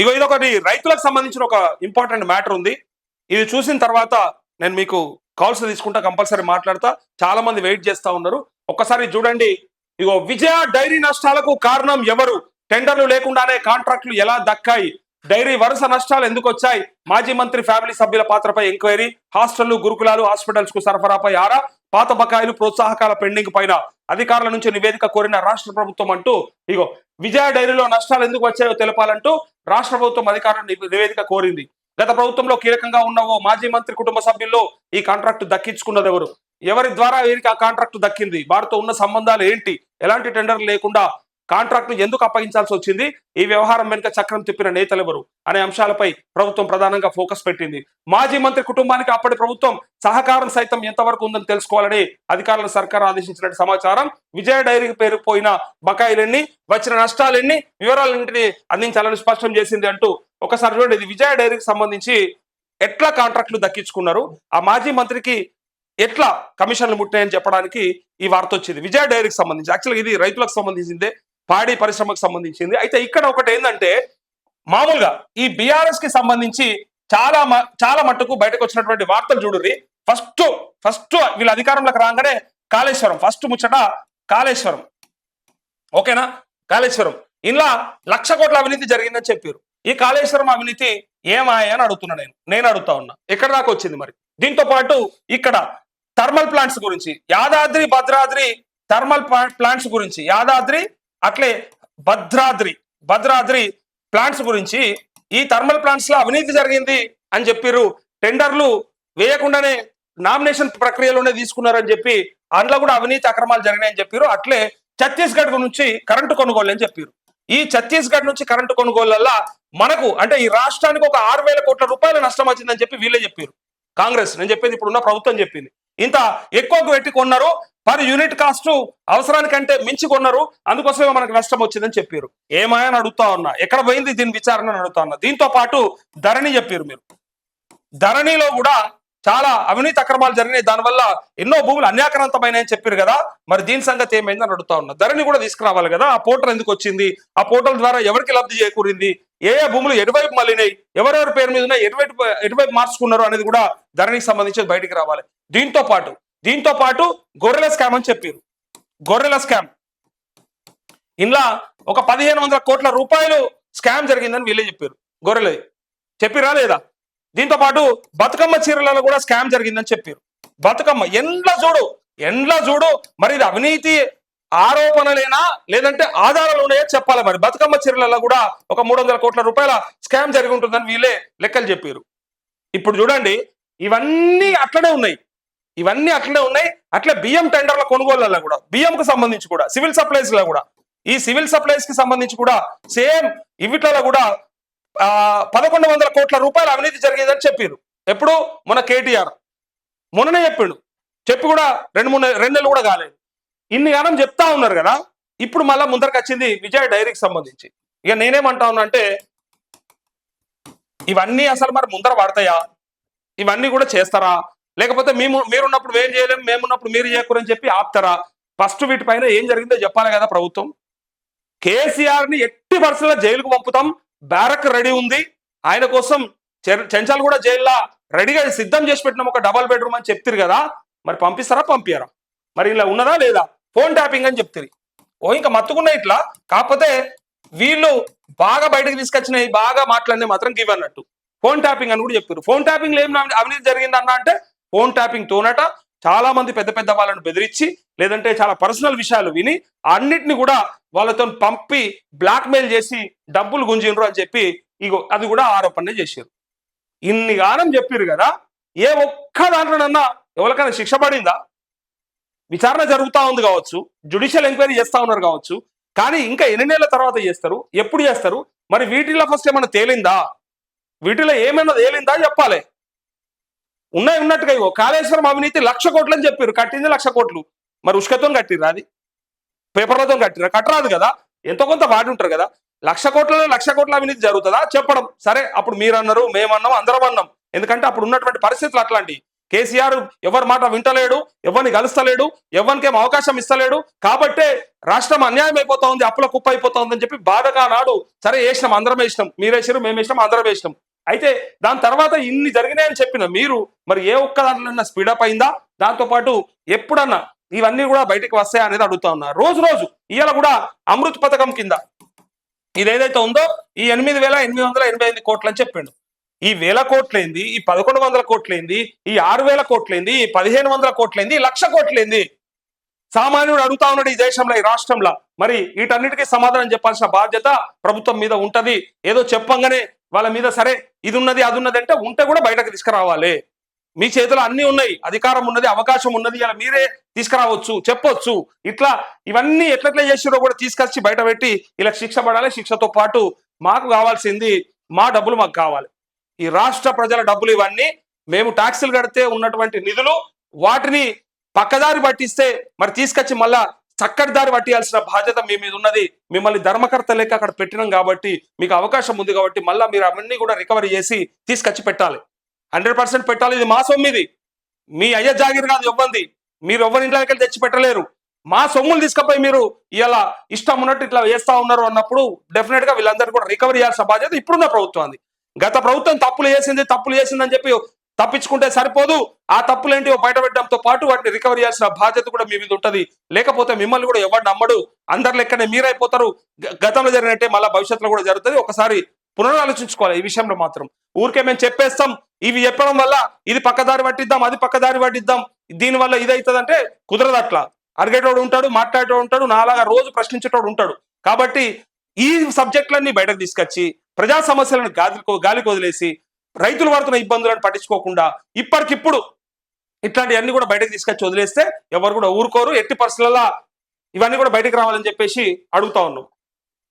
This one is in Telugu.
ఇగో ఇది ఒకటి రైతులకు సంబంధించిన ఒక ఇంపార్టెంట్ మ్యాటర్ ఉంది. ఇది చూసిన తర్వాత నేను మీకు కాల్స్ తీసుకుంటా కంపల్సరీ మాట్లాడతా. చాలా మంది వెయిట్ చేస్తా ఉన్నారు. ఒక్కసారి చూడండి. ఇగో విజయ డైరీ నష్టాలకు కారణం ఎవరు? టెండర్లు లేకుండానే కాంట్రాక్టులు ఎలా దక్కాయి? డైరీ వరుస నష్టాలు ఎందుకు వచ్చాయి? మాజీ మంత్రి ఫ్యామిలీ సభ్యుల పాత్రపై ఎంక్వైరీ హాస్టళ్ళు గురుకులాలు హాస్పిటల్స్కు సరఫరాపై ఆరా పాత బకాయిలు ప్రోత్సాహకాల పెండింగ్ పైన అధికారుల నుంచి నివేదిక కోరిన రాష్ట్ర ప్రభుత్వం అంటూ ఇగో విజయ డైరీలో నష్టాలు ఎందుకు వచ్చాయో తెలపాలంటూ రాష్ట్ర ప్రభుత్వం అధికారులు నివేదిక కోరింది. గత ప్రభుత్వంలో కీలకంగా ఉన్న ఓ మాజీ మంత్రి కుటుంబ సభ్యుల్లో ఈ కాంట్రాక్ట్ దక్కించుకున్నది ఎవరు? ఎవరి ద్వారా వీరికి ఆ కాంట్రాక్ట్ దక్కింది? వారితో ఉన్న సంబంధాలు ఏంటి? ఎలాంటి టెండర్ లేకుండా కాంట్రాక్ట్ను ఎందుకు అప్పగించాల్సి వచ్చింది? ఈ వ్యవహారం వెనుక చక్రం తిప్పిన నేతలు ఎవరు అనే అంశాలపై ప్రభుత్వం ప్రధానంగా ఫోకస్ పెట్టింది. మాజీ మంత్రి కుటుంబానికి అప్పటి ప్రభుత్వం సహకారం సైతం ఎంతవరకు ఉందని తెలుసుకోవాలని అధికారులను సర్కార్ ఆదేశించినట్టు సమాచారం. విజయ డైరీకి పేరు పోయిన వచ్చిన నష్టాలన్నీ వివరాలన్నింటినీ అందించాలని స్పష్టం చేసింది అంటూ ఒకసారి చూడండి. ఇది విజయ డైరీకి సంబంధించి ఎట్లా కాంట్రాక్ట్లు దక్కించుకున్నారు? ఆ మాజీ మంత్రికి ఎట్లా కమిషన్లు ముట్టాయని చెప్పడానికి ఈ వార్త వచ్చింది. విజయ డైరీకి సంబంధించి యాక్చువల్గా ఇది రైతులకు సంబంధించిందే. పాడి పరిశ్రమకు సంబంధించింది. అయితే ఇక్కడ ఒకటి ఏంటంటే మామూలుగా ఈ బీఆర్ఎస్కి సంబంధించి చాలా మ- చాలా మట్టుకు బయటకు వచ్చినటువంటి వార్తలు చూడుర్రి. ఫస్ట్ ఫస్ట్ వీళ్ళ అధికారంలోకి రాగానే కాళేశ్వరం ఫస్ట్ ముచ్చట కాళేశ్వరం. ఓకేనా? కాళేశ్వరం. ఇలా లక్ష కోట్ల అవినీతి జరిగిందని చెప్పారు. ఈ కాళేశ్వరం అవినీతి ఏమాయ అని అడుగుతున్నా నేను. నేను అడుగుతా ఉన్నా. ఎక్కడ దాకా వచ్చింది మరి? దీంతో పాటు ఇక్కడ థర్మల్ ప్లాంట్స్ గురించి యాదాద్రి భద్రాద్రి థర్మల్ ప్లాంట్స్ గురించి యాదాద్రి అట్లే భద్రాద్రి భద్రాద్రి ప్లాంట్స్ గురించి ఈ థర్మల్ ప్లాంట్స్లో అవినీతి జరిగింది అని చెప్పిర్రు. టెండర్లు వేయకుండానే నామినేషన్ ప్రక్రియలోనే తీసుకున్నారని చెప్పి అందులో కూడా అవినీతి అక్రమాలు జరిగినాయని చెప్పారు అట్లే ఛత్తీస్గఢ్ నుంచి కరెంటు కొనుగోలు అని చెప్పారు ఈ ఛత్తీస్గఢ్ నుంచి కరెంటు కొనుగోలు మనకు అంటే ఈ రాష్ట్రానికి ఒక ఆరు వేల కోట్ల రూపాయల నష్టం వచ్చిందని చెప్పి వీళ్ళే చెప్పారు కాంగ్రెస్ నేను చెప్పేది ఇప్పుడున్న ప్రభుత్వం చెప్పింది. ఇంత ఎక్కువకు పెట్టి కొన్నారు. పర్ యూనిట్ కాస్ట్ అవసరానికంటే మించి కొన్నారు. అందుకోసమే మనకు నష్టం వచ్చిందని చెప్పారు. ఏమాయని అడుగుతా ఉన్నా. ఎక్కడ పోయింది దీని విచారణ అడుగుతా ఉన్నా. దీంతో పాటు ధరణి చెప్పారు మీరు. ధరణిలో కూడా చాలా అవినీతి అక్రమాలు జరిగినాయి. దానివల్ల ఎన్నో భూములు అన్యాక్రాంతమైనాయని చెప్పారు కదా. మరి దీని సంగతి ఏమైందని అడుగుతా ఉన్నా. ధరణి కూడా తీసుకురావాలి కదా. ఆ పోర్టల్ ఎందుకు వచ్చింది? ఆ పోర్టల్ ద్వారా ఎవరికి లబ్ధి చేకూరింది? ఏ ఏ భూములు ఎటువైపు మళ్ళినాయి ఎవరెవరి పేరు మీద ఉన్నాయి ఎటువైపు ఎటువైపు మార్చుకున్నారు అనేది కూడా ధరణికి సంబంధించి బయటికి రావాలి. దీంతో పాటు దీంతో పాటు గొర్రెల స్కామ్ అని చెప్పారు. గొర్రెల స్కామ్. ఇంట్లో ఒక పదిహేను వందల కోట్ల రూపాయలు స్కామ్ జరిగిందని వీళ్ళే చెప్పారు. గొర్రెలది. చెప్పిరా లేదా? దీంతో పాటు బతుకమ్మ చీరలలో కూడా స్కామ్ జరిగిందని చెప్పారు. బతుకమ్మ ఎండ్ల చూడు ఎండ్ల చూడు మరి ఇది అవినీతి ఆరోపణలేనా? లేదంటే ఆధారాలు ఉన్నాయో చెప్పాలి మరి. బతుకమ్మ చీరలలో కూడా ఒక మూడు వందల కోట్ల రూపాయల స్కామ్ జరిగి ఉంటుందని వీళ్ళే లెక్కలు చెప్పారు. ఇప్పుడు చూడండి ఇవన్నీ అట్లనే ఉన్నాయి. ఇవన్నీ అట్లనే ఉన్నాయి. అట్లే బియ్యం టెండర్ల కొనుగోళ్ళలో కూడా బియ్యంకు సంబంధించి కూడా సివిల్ సప్లైస్లో కూడా. ఈ సివిల్ సప్లైస్కి సంబంధించి కూడా సేమ్ ఇవిట్లలో కూడా ఆ పదకొండు వందల కోట్ల రూపాయల అవినీతి జరిగేదని చెప్పారు. ఎప్పుడు? మొన్న కేటీఆర్. మొన్ననే చెప్పిండు. చెప్పి కూడా రెండు మూడు రెండు నెలలు కూడా కాలేదు. ఇన్ని గానం చెప్తా ఉన్నారు కదా ఇప్పుడు మళ్ళా ముందరకు వచ్చింది విజయ్ డైరీకి సంబంధించి. ఇక నేనేమంటా ఉన్నా అంటే ఇవన్నీ అసలు మరి ముందర పడతాయా? ఇవన్నీ కూడా చేస్తారా? లేకపోతే మేము మీరున్నప్పుడు మేము చేయలేము మేమున్నప్పుడు మీరు చేయకూరని చెప్పి ఆపుతారా? ఫస్ట్ వీటిపైన ఏం జరిగిందో చెప్పాలి కదా ప్రభుత్వం. కేసీఆర్ని ఎట్టి పరిస్థితుల్లో జైలుకు పంపుతాం బ్యారక్ రెడీ ఉంది ఆయన కోసం చెంచాల్ చెంచాలు కూడా జైల్లో రెడీగా సిద్ధం చేసి పెట్టినాం ఒక డబల్ బెడ్రూమ్ అని చెప్తారు కదా. మరి పంపిస్తారా పంపియరా మరి ఇలా ఉన్నదా లేదా? ఫోన్ ట్యాపింగ్ అని చెప్తారు. ఓ ఇంకా మత్తుకున్నాయి ఇట్లా? కాకపోతే వీళ్ళు బాగా బయటకు తీసుకొచ్చినాయి బాగా మాట్లాడితే మాత్రం గివ్ అన్నట్టు. ఫోన్ ట్యాపింగ్ అని కూడా చెప్పారు ఫోన్ ట్యాపింగ్ ఏం అవి- అవినీతి జరిగిందన్న అంటే ఫోన్ ట్యాపింగ్ తోనట చాలా మంది పెద్ద పెద్ద వాళ్ళని బెదిరించి లేదంటే చాలా పర్సనల్ విషయాలు విని అన్నిటిని కూడా వాళ్ళతో పంపి బ్లాక్ మెయిల్ చేసి డబ్బులు గుంజిండ్రు అని చెప్పి ఇగో అది కూడా ఆరోపణ చేశారు ఇన్ని గానం చెప్పారు కదా ఏ ఒక్క దాంట్లోనన్నా ఎవరికైనా శిక్ష పడిందా? విచారణ జరుగుతా ఉంది కావచ్చు జుడిషియల్ ఎంక్వైరీ చేస్తా ఉన్నారు కావచ్చు కానీ ఇంకా ఎన్ని నెలల తర్వాత చేస్తారు ఎప్పుడు చేస్తారు మరి వీటిలో ఫస్ట్ ఏమైనా తేలిందా? వీటిలో ఏమైనా తేలిందా చెప్పాలి. ఉన్నాయి ఉన్నట్టుగా ఇగో కాళేశ్వరం అవినీతి లక్ష కోట్లు అని చెప్పారు కట్టింది లక్ష కోట్లు. మరి ఉష్కతో కట్టిర్రా అది? పేపర్లతో కట్టిరా కట్టరాదు కదా? ఎంతో కొంత వాడి ఉంటారు కదా? లక్ష కోట్లలో లక్ష కోట్ల అవినీతి జరుగుతుందా? చెప్పడం. సరే అప్పుడు మీరు అన్నారు మేమన్నాం అందరం అన్నాం. ఎందుకంటే అప్పుడు ఉన్నటువంటి పరిస్థితులు అట్లాంటివి కేసీఆర్ ఎవరి మాట వింటలేడు ఎవరిని కలుస్తలేడు ఎవరికేం అవకాశం ఇస్తలేడు. కాబట్టే రాష్ట్రం అన్యాయం అయిపోతా ఉంది అప్పుల కుప్ప అయిపోతా ఉందని చెప్పి బాధగా నాడు సరే వేసినాం అందరం వేసినాం. మీరు వేసారు మేము వేసినాం అందరం వేసినాం. అయితే దాని తర్వాత ఇన్ని జరిగినాయని చెప్పిన మీరు మరి ఏ ఒక్క దాంట్లో స్పీడప్ అయిందా? దాంతో పాటు ఎప్పుడన్నా ఇవన్నీ కూడా బయటకు వస్తాయా అనేది అడుగుతా ఉన్నా. రోజు రోజు ఇవాళ కూడా అమృత్ పథకం కింద. ఇది ఏదైతే ఉందో ఈ ఎనిమిది వేల ఎనిమిది వందల ఎనభై ఎనిమిది కోట్లు అని చెప్పిండు. ఈ వేల కోట్లేంది ఈ పదకొండు వందల కోట్లేంది ఈ ఆరు వేల కోట్లేంది ఈ పదిహేను వందల కోట్లేంది ఈ లక్ష కోట్లేంది. సామాన్యుడు అడుగుతా ఉన్నాడు ఈ దేశంలో ఈ రాష్ట్రంలో. మరి వీటన్నిటికీ సమాధానం చెప్పాల్సిన బాధ్యత ప్రభుత్వం మీద ఉంటది. ఏదో చెప్పంగానే వాళ్ళ మీద సరే ఇది ఉన్నది అది ఉన్నది అంటే ఉంటే కూడా బయటకు తీసుకురావాలి. మీ చేతిలో అన్ని ఉన్నాయి అధికారం ఉన్నది అవకాశం ఉన్నది ఇలా మీరే తీసుకురావచ్చు చెప్పొచ్చు. ఇట్లా ఇవన్నీ ఎట్లెట్లా చేసిరో కూడా తీసుకొచ్చి బయట పెట్టి ఇలా శిక్ష పడాలి శిక్షతో పాటు మాకు కావాల్సింది మా డబ్బులు మాకు కావాలి. ఈ రాష్ట్ర ప్రజల డబ్బులు ఇవన్నీ మేము ట్యాక్సులు కడితే ఉన్నటువంటి నిధులు వాటిని పక్కదారి పట్టిస్తే మరి తీసుకొచ్చి మళ్ళా చక్కటి దారి పట్టియాల్సిన బాధ్యత మీ మీద ఉన్నది. మిమ్మల్ని ధర్మకర్త లేక అక్కడ పెట్టినాం కాబట్టి మీకు అవకాశం ఉంది కాబట్టి మళ్ళీ మీరు అవన్నీ కూడా రికవరీ చేసి తీసుకొచ్చి పెట్టాలి. హండ్రెడ్ పర్సెంట్ పెట్టాలి. ఇది మా సొమ్మిది మీ అయ్య జాగిర్ కాదు ఇవ్వండి మీరు ఎవరి ఇంట్లోకి తెచ్చి పెట్టలేరు. మా సొమ్ములు తీసుకుపోయి మీరు ఇలా ఇష్టం ఉన్నట్టు ఇట్లా వేస్తా ఉన్నారు అన్నప్పుడు డెఫినెట్గా వీళ్ళందరూ కూడా రికవరీ చేయాల్సిన బాధ్యత ఇప్పుడున్న ప్రభుత్వం గత ప్రభుత్వం తప్పులు చేసింది తప్పులు చేసిందని చెప్పి తప్పించుకుంటే సరిపోదు. ఆ తప్పులేంటివో బయటపెట్టడంతో పాటు వాటిని రికవరీ చేయాల్సిన బాధ్యత కూడా మీ మీద ఉంటుంది. లేకపోతే మిమ్మల్ని కూడా ఎవరు నమ్మడు. అందరి లెక్కనే మీరైపోతారు. గతంలో జరిగినట్టే మళ్ళీ భవిష్యత్తులో కూడా జరుగుతుంది. ఒకసారి పునరాలోచించుకోవాలి ఈ విషయంలో మాత్రం. ఊరికే మేము చెప్పేస్తాం. ఇవి చెప్పడం వల్ల ఇది పక్కదారి పట్టిద్దాం అది పక్కదారి పట్టిద్దాం. దీని వల్ల ఇది అవుతుందంటే కుదరదు అట్లా. అడిగేటోడు ఉంటాడు మాట్లాడేటోడు ఉంటాడు నాలాగా రోజు ప్రశ్నించేటోడు ఉంటాడు. కాబట్టి ఈ సబ్జెక్టులన్నీ బయటకు తీసుకొచ్చి ప్రజా సమస్యలను గాలికో గాలికి వదిలేసి రైతులు పడుతున్న ఇబ్బందులను పట్టించుకోకుండా ఇప్పటికిప్పుడు ఇట్లాంటివన్నీ కూడా బయటకు తీసుకొచ్చి వదిలేస్తే ఎవరు కూడా ఊరుకోరు. ఎట్టి పరిస్థితులలో ఇవన్నీ కూడా బయటకు రావాలని చెప్పేసి అడుగుతా ఉన్నాం.